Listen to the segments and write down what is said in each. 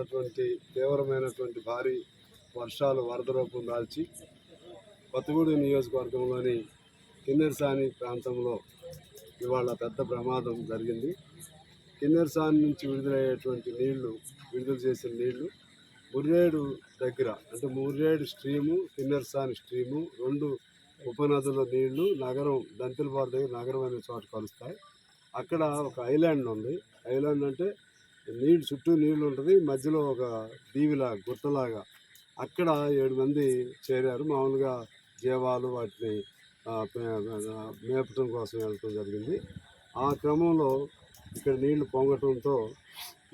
కురుస్తున్నటువంటి తీవ్రమైనటువంటి భారీ వర్షాలు వరద రూపం దాల్చి కొత్తగూడెం నియోజకవర్గంలోని కిన్నెరసాని ప్రాంతంలో ఇవాళ పెద్ద ప్రమాదం జరిగింది. కిన్నెరసాని నుంచి విడుదలయ్యేటువంటి నీళ్ళు విడుదల చేసిన నీళ్ళు ముర్రేడు దగ్గర అంటే ముర్రేడు స్ట్రీము కిన్నెరసాని స్ట్రీము రెండు ఉపనదుల నీళ్ళు నగరం దంతెలపాడు దగ్గర నగరం అనే చోట కలుస్తాయి. అక్కడ ఒక ఐలాండ్ ఉంది. ఐలాండ్ అంటే నీళ్ళు చుట్టూ నీళ్ళు ఉంటుంది. మధ్యలో ఒక దీవిలా గుట్టలాగా అక్కడ ఏడు మంది చేరారు. మామూలుగా జీవాలు వాటిని మేపటం కోసం వెళ్ళటం జరిగింది. ఆ క్రమంలో ఇక్కడ నీళ్ళు పొంగటంతో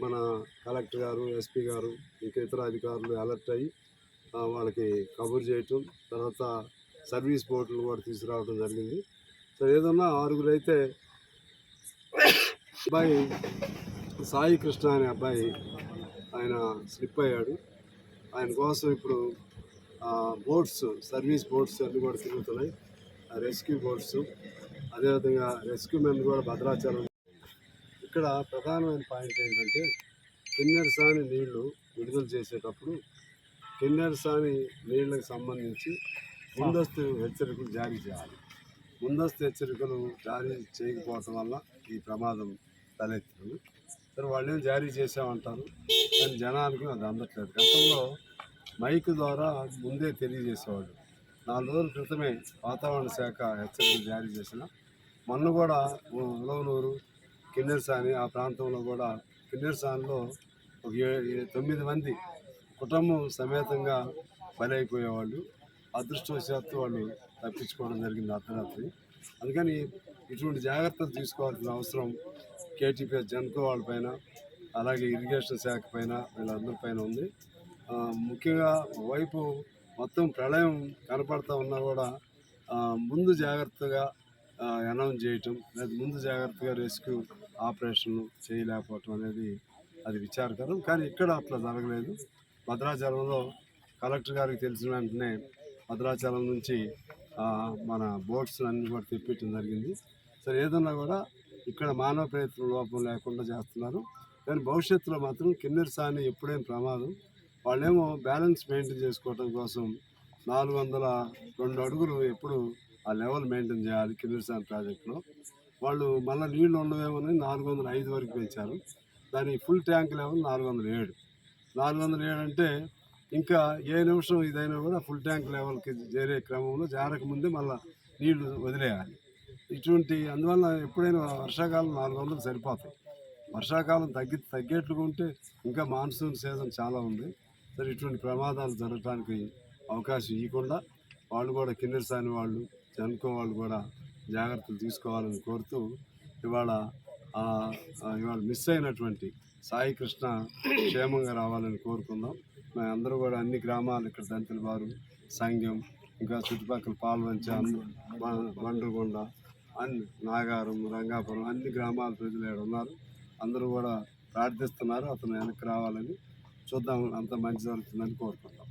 మన కలెక్టర్ గారు ఎస్పీ గారు ఇంకా ఇతర అధికారులు అలర్ట్ అయ్యి వాళ్ళకి కబుర్ చేయటం తర్వాత సర్వీస్ బోట్లు కూడా తీసుకురావడం జరిగింది. సో ఏదన్నా ఆరుగురు అయితే అబ్బాయి సాయి కృష్ణ అనే అబ్బాయి ఆయన స్లిప్ అయ్యాడు. ఆయన కోసం ఇప్పుడు బోట్స్ సర్వీస్ బోట్స్ అన్నీ కూడా తిరుగుతున్నాయి. ఆ రెస్క్యూ బోట్స్ అదేవిధంగా రెస్క్యూ మెన్ కూడా భద్రాచలం. ఇక్కడ ప్రధానమైన పాయింట్ ఏంటంటే కిన్నెరసాని నీళ్ళు విడుదల చేసేటప్పుడు కిన్నెరసాని నీళ్ళకి సంబంధించి ముందస్తు హెచ్చరికలు జారీ చేయాలి. ముందస్తు హెచ్చరికలు జారీ చేయకపోవటం వల్ల ఈ ప్రమాదం తలెత్తింది. సరే వాళ్ళు జారీ చేసామంటారు కానీ జనానికి అది అందట్లేదు. గతంలో మైక్ ద్వారా ముందే తెలియజేసేవాళ్ళు. నాలుగు రోజుల క్రితమే వాతావరణ శాఖ హెచ్చరికలు జారీ చేసిన మొన్న కూడా ఉలవనూరు కిన్నెరసాని ఆ ప్రాంతంలో కూడా కిన్నెరసానిలో ఒక ఏ- తొమ్మిది మంది కుటుంబం సమేతంగా బలైపోయేవాళ్ళు. అదృష్టవశాత్తు వాళ్ళు తప్పించుకోవడం జరిగింది అర్ధరాత్రి. అందుకని ఇటువంటి జాగ్రత్తలు తీసుకోవాల్సిన అవసరం కేటీపీఎస్ జన్కో వాళ్ళపైన అలాగే ఇరిగేషన్ శాఖ పైన వీళ్ళందరి పైన ఉంది. ముఖ్యంగా వైపు మొత్తం ప్రళయం కనపడతా ఉన్నా కూడా ముందు జాగ్రత్తగా అనౌన్స్ చేయటం లేదా ముందు జాగ్రత్తగా రెస్క్యూ ఆపరేషన్ చేయలేకపోవటం అనేది అది విచారకరం. కానీ ఇక్కడ అట్లా జరగలేదు. భద్రాచలంలో కలెక్టర్ గారికి తెలిసిన వెంటనే భద్రాచలం నుంచి మన బోట్స్ అన్ని కూడా తెప్పించడం జరిగింది. సరే ఏదన్నా కూడా ఇక్కడ మానవ ప్రయత్నం లోపం లేకుండా చేస్తున్నారు. కానీ భవిష్యత్తులో మాత్రం కిన్నెర సాని ఎప్పుడేం ప్రమాదం. వాళ్ళేమో బ్యాలెన్స్ మెయింటైన్ చేసుకోవడం కోసం నాలుగు వందల రెండు అడుగులు ఎప్పుడు ఆ లెవెల్ మెయింటైన్ చేయాలి కిన్నెరసాని ప్రాజెక్టులో. వాళ్ళు మళ్ళీ నీళ్ళు ఉండవేమని నాలుగు వందల ఐదు వరకు పెంచారు. దాని ఫుల్ ట్యాంక్ లెవెల్ నాలుగు వందల ఏడు. నాలుగు వందల ఏడు అంటే ఇంకా ఏ నిమిషం ఇదైనా కూడా ఫుల్ ట్యాంక్ లెవెల్కి చేరే క్రమంలో జారక ముందే మళ్ళీ నీళ్ళు వదిలేయాలి. ఇటువంటి అందువల్ల ఎప్పుడైనా వర్షాకాలం నాలుగు వందలు సరిపోతాయి. వర్షాకాలం తగ్గి తగ్గేట్లుగా ఉంటే ఇంకా మాన్సూన్ సీజన్ చాలా ఉంది. సరే ఇటువంటి ప్రమాదాలు జరగడానికి అవకాశం ఇవ్వకుండా వాళ్ళు కూడా కిన్నెరసాని వాళ్ళు జనుకో వాళ్ళు కూడా జాగ్రత్తలు తీసుకోవాలని కోరుతూ ఇవాళ ఇవాళ మిస్ అయినటువంటి సాయి కృష్ణ క్షేమంగా రావాలని కోరుకుందాం. అందరూ కూడా అన్ని గ్రామాలు ఇక్కడ దంతెల వారు సంఘం ఇంకా చుట్టుపక్కల పాల్వంచ అన్ని బండ్రగొండ అన్ని నాగారం రంగాపురం అన్ని గ్రామాల ప్రజలు ఇక్కడ ఉన్నారు. అందరూ కూడా ప్రార్థిస్తున్నారు అతను వెనక్కి రావాలని చూద్దాం అంత మంచి జరుగుతుందని కోరుకుంటాం.